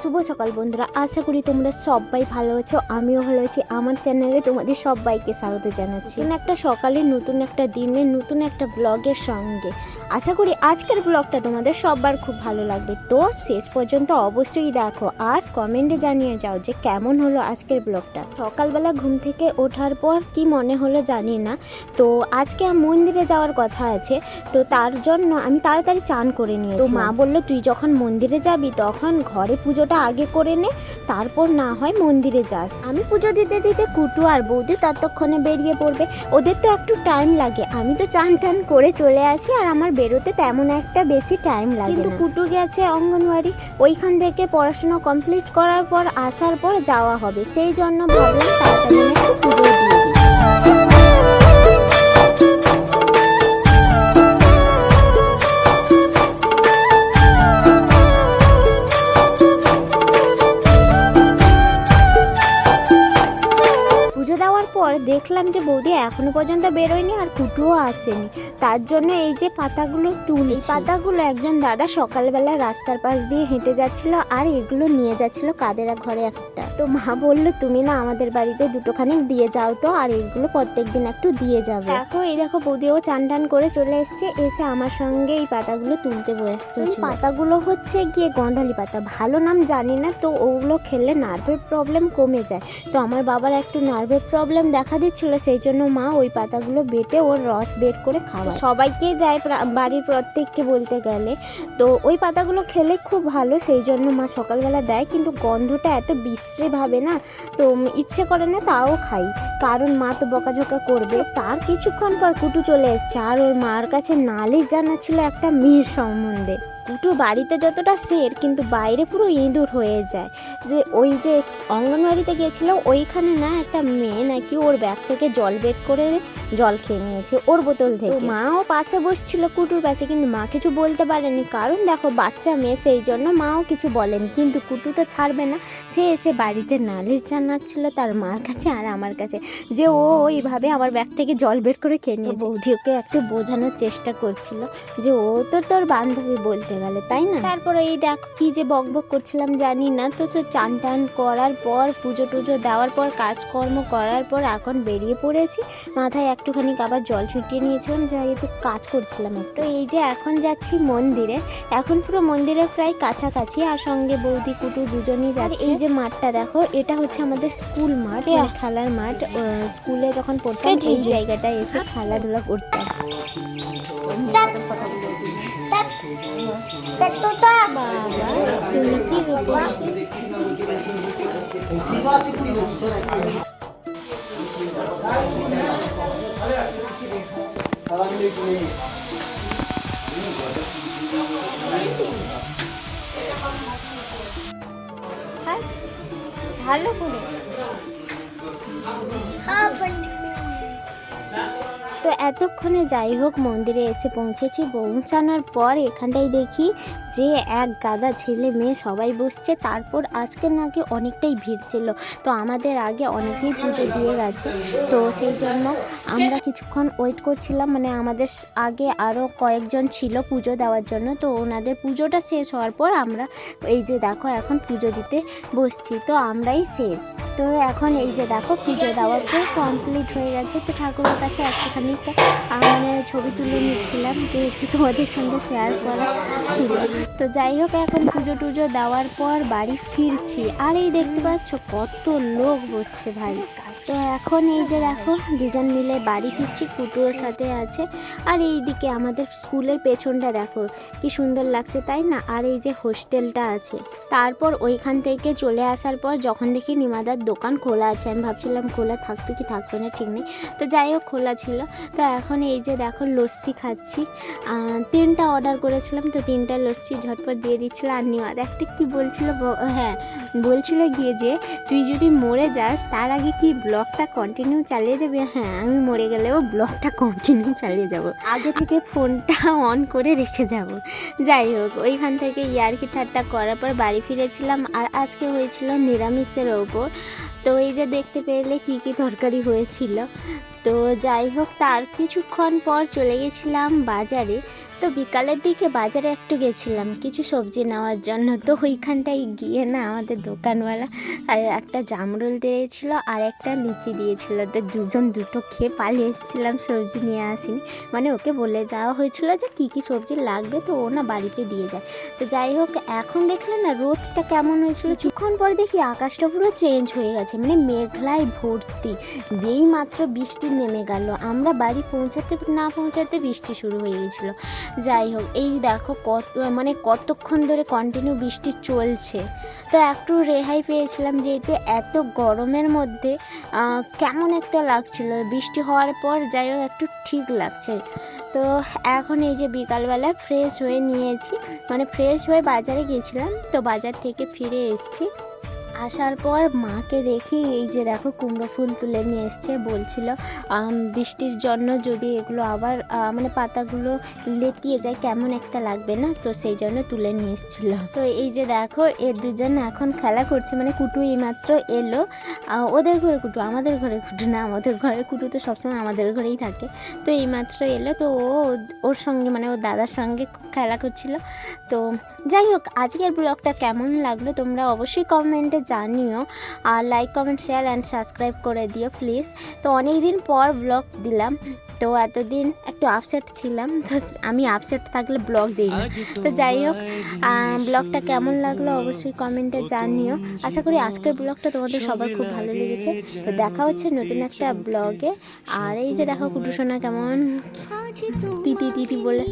শুভ সকাল বন্ধুরা আশা করি তোমরা সবাই ভালো আছো আমিও ভালো আছি। আমার চ্যানেলে তোমাদের সবাইকে স্বাগত জানাচ্ছি। একটা সকালে নতুন একটা দিনে নতুন একটা ব্লগের সঙ্গে। আশা করি আজকের ব্লগটা তোমাদের সবার খুব ভালো লাগবে। তো শেষ পর্যন্ত অবশ্যই দেখো আর কমেন্টে জানিয়ে যাও যে কেমন হলো আজকের ব্লগটা। সকালবেলা ঘুম থেকে ওঠার পর কি মনে হলো জানি না। তো আজকে মন্দিরে যাওয়ার কথা আছে তো তার জন্য আমি তাড়াতাড়ি চান করে নিয়েছি তো মা বলল তুই যখন মন্দিরে যাবি তখন ঘরে পুজোটা আগে করে নে তারপর না হয় মন্দিরে যাস। আমি পুজো দিতে দিতে কুটু আর বৌদি ততক্ষণে বেরিয়ে পড়বে। ওদের তো একটু টাইম লাগে। আমি তো চান টান করে চলে আসি আর আমার বেরোতে তেমন একটা বেশি টাইম লাগে কিন্তু কুটু গেছে অঙ্গনওয়াড়ি। ওইখান থেকে পড়াশোনা কমপ্লিট করার পর আসার পর যাওয়া হবে। সেই জন্য ভাবলাম তাড়াতাড়ি পর দেখলাম যে বৌদি এখনও পর্যন্ত বেরোয়নি আর কুটুও আসেনি। তার জন্য এই যে পাতাগুলো তুলি পাতাগুলো একজন দাদা সকালবেলা রাস্তার পাশ দিয়ে হেঁটে যাচ্ছিল আর এগুলো নিয়ে যাচ্ছিল কাদের ঘরে একটা। তো মা বলল তুমি না আমাদের বাড়িতে দুটোখানি দিয়ে যাও তো আর এগুলো প্রত্যেক দিন একটু দিয়ে যাবে। দেখো এই দেখো বৌদিও চান টান করে চলে এসছে এসে আমার সঙ্গে এই পাতাগুলো তুলতে ব্যস্ত পাতাগুলো হচ্ছে গিয়ে গন্ধালি পাতা। ভালো নাম জানি না তো ওগুলো খেলে নার্ভের প্রবলেম কমে যায়। তো আমার বাবার একটু নার্ভের প্রবলেম দেখা দিচ্ছিল সেই জন্য মা ওই পাতাগুলো বেটে ওর রস বের করে খাওয়ায়। সবাইকেই দেয় বাড়ির প্রত্যেককে বলতে গেলে। তো ওই পাতাগুলো খেলে খুব ভালো সেই জন্য মা সকালবেলা দেয় কিন্তু গন্ধটা এত বিশ্রী ভাবে না তো ইচ্ছে করে না তাও খাই। কারণ মা তো বকাঝকা করবে তার কিছুক্ষণ পর কুটু চলে এসছে। আর ওর মার কাছে নালিশ জানাচ্ছিল একটা মেয়ের সম্বন্ধে। কুটু বাড়িতে যতটা সের, কিন্তু বাইরে পুরো ইঁদুর হয়ে যায়। যে ওই যে অঙ্গনবাড়িতে গিয়েছিল, ওইখানে না একটা মেয়ে নাকি ওর ব্যাগ থেকে জল বের করে জল খেয়ে নিয়েছে ওর বোতল থেকে। মাও পাশে বসছিল কুটুর পাশে কিন্তু মা কিছু বলতে পারেনি। কারণ দেখো বাচ্চা মেয়ে সেই জন্য মাও কিছু বলেনি। কিন্তু কুটু তো ছাড়বে না। সে এসে বাড়িতে নালিশ জানাচ্ছিল তার মার কাছে আর আমার কাছে যে ও ওইভাবে আমার ব্যাগ থেকে জল বের করে খেয়ে নিয়ে বৌদি ওকে একটু বোঝানোর চেষ্টা করছিল যে ও তো তোর বান্ধবী বলতে গেলে তাই না? তারপরে এই দেখো কি যে বক বক করছিলাম জানি না। তো তো চান টান করার পর পুজো টুজো দেওয়ার পর কাজকর্ম করার পর এখন বেরিয়ে পড়েছি। মাথায় একটুখানি আবার জল ছুটিয়ে নিয়েছিলাম যেহেতু কাজ করছিলাম একটু। এই যে এখন যাচ্ছি মন্দিরে এখন পুরো মন্দিরের প্রায় কাছাকাছি আর সঙ্গে বৌদি কুটু দুজনেই যাচ্ছে এই যে মাঠটা দেখো এটা হচ্ছে আমাদের স্কুল মাঠ মানে খেলার মাঠ। স্কুলে যখন পড়তাম এই জায়গাটায় এসে খেলাধুলা করতাম। বাবা। তুমি কি ভালো করে তো এতক্ষণে যাই হোক, মন্দিরে এসে পৌঁছেছি। পৌঁছানোর পর এখানটাই দেখি যে এক গাদা ছেলে মেয়ে সবাই বসছে। তারপর আজকে নাকি অনেকটাই ভিড় ছিল। তো আমাদের আগে অনেকেই পুজো দিয়ে গেছে। তো সেই জন্য আমরা কিছুক্ষণ ওয়েট করছিলাম। মানে আমাদের আগে আরও কয়েকজন ছিল পুজো দেওয়ার জন্য। তো ওনাদের পুজোটা শেষ হওয়ার পর আমরা এই যে দেখো, এখন পুজো দিতে বসছি। তো আমরাই শেষ। তো এখন এই যে দেখো পুজো দেওয়ার পর কমপ্লিট হয়ে গেছে। তো ঠাকুরের কাছে একটুখানি মানে ছবি তুলে নিচ্ছিলাম যে একটু তোমাদের সঙ্গে শেয়ার করা ছিল। তো যাই হোক, এখন পুজো টুজো দেওয়ার পর বাড়ি ফিরছি। আর এই দেখতে পাচ্ছ কত লোক বসছে ভাই। তো এখন এই যে দেখো, দুজন মিলে বাড়ি ফিরছি কুটুর সাথে আছে। আর এইদিকে আমাদের স্কুলের পেছনটা দেখো, কি সুন্দর লাগছে, তাই না? আর এই যে হোস্টেলটা আছে। তারপর ওইখান থেকে চলে আসার পর যখন দেখি নিমাদার দোকান খোলা আছে, আমি ভাবছিলাম খোলা থাকবে কি থাকবে না, ঠিক নেই। তো যাই হোক, খোলা ছিল। তো এখন এই যে দেখো লস্যি খাচ্ছি। তিনটা অর্ডার করেছিলাম, তো তিনটা লস্যি ঝটপট দিয়ে দিচ্ছিল। আর নিমাদ একটা কি বলছিল হ্যাঁ বলছিল গিয়ে যে, তুই যদি মরে যাস, তার আগে কি ব্লগটা কন্টিনিউ চালিয়ে যাবে। হ্যাঁ আমি মরে গেলেও ব্লগটা কন্টিনিউ চালিয়ে যাব। আগে থেকে ফোনটা অন করে রেখে যাব। যাই হোক, ওইখান থেকে ইয়ার্কি ঠাট্টা করার পর বাড়ি ফিরেছিলাম আর আজকে হয়েছিল নিরামিষের ওপর। তো এই যে দেখতে পেলে কি কি তরকারি হয়েছিল। তো যাই হোক, তার কিছুক্ষণ পর চলে গেছিলাম বাজারে। তো বিকালের দিকে বাজারে একটু গেছিলাম। কিছু সবজি নেওয়ার জন্য। তো ওইখানটায় গিয়ে না আমাদের দোকানওয়ালা একটা জামরুল দিয়েছিল আর একটা লিচি দিয়েছিল। তো দুজন দুটো খেয়ে পালিয়ে এসেছিলাম, সবজি নিয়ে আসিনি। মানে ওকে বলে দেওয়া হয়েছিল যে কী কী সবজি লাগবে তো ও না বাড়িতে দিয়ে যায়। তো যাই হোক, এখন দেখলে না রোদটা কেমন হয়েছিল। কিছুক্ষণ পরে দেখি আকাশটা পুরো চেঞ্জ হয়ে গেছে। মানে মেঘলায় ভর্তি। এই মাত্র বৃষ্টি নেমে গেল। আমরা বাড়ি পৌঁছাতে না পৌঁছাতে বৃষ্টি শুরু হয়ে গেছিল। যাই হোক, এই দেখো কত মানে কতক্ষণ ধরে কন্টিনিউ বৃষ্টি চলছে। তো একটু রেহাই পেয়েছিলাম যেহেতু এত গরমের মধ্যে কেমন একটা লাগছিল। বৃষ্টি হওয়ার পর যাই হোক, একটু ঠিক লাগছে। তো এখন এই যে বিকালবেলা ফ্রেশ হয়ে নিয়েছি। মানে ফ্রেশ হয়ে বাজারে গেছিলাম, তো বাজার থেকে ফিরে এসেছি। আসার পর মাকে দেখি এই যে দেখো কুমড়ো ফুল তুলে নিয়ে এসছে, বলছিল বৃষ্টির জন্য যদি এগুলো আবার মানে পাতাগুলো লেতিয়ে যায় কেমন একটা লাগবে না? তো সেই জন্য তুলে নিয়ে এসেছিল। তো এই যে দেখো, এ দুজন এখন খেলা করছে মানে কুটু এইমাত্র এলো। ওদের ঘরে কুটু, আমাদের ঘরে কুটু না, আমাদের ঘরে কুটু তো সবসময় আমাদের ঘরেই থাকে। তো এইমাত্র এলো, তো ও, ওর সঙ্গে মানে ওর দাদার সঙ্গে খেলা করছিল। তো যাই হোক আজকের ব্লগটা কেমন লাগল তোমরা অবশ্যই কমেন্টে জানিও আর like comment share and subscribe করে দিও প্লিজ তো অনেক দিন পর ব্লগ দিলাম তো এতদিন একটু আপসেট ছিলাম তো আমি আপসেট থাকলে ব্লগ দিই না তো যাই হোক ব্লগটা কেমন লাগল অবশ্যই কমেন্টে জানিও। আশা করি আজকের ব্লগটা তোমাদের সবার খুব ভালো লেগেছে। তো দেখা হচ্ছে নতুন একটা ব্লগে আর এই যে দেখো কুটুসোনা কেমন? তিতি তিতি বলে।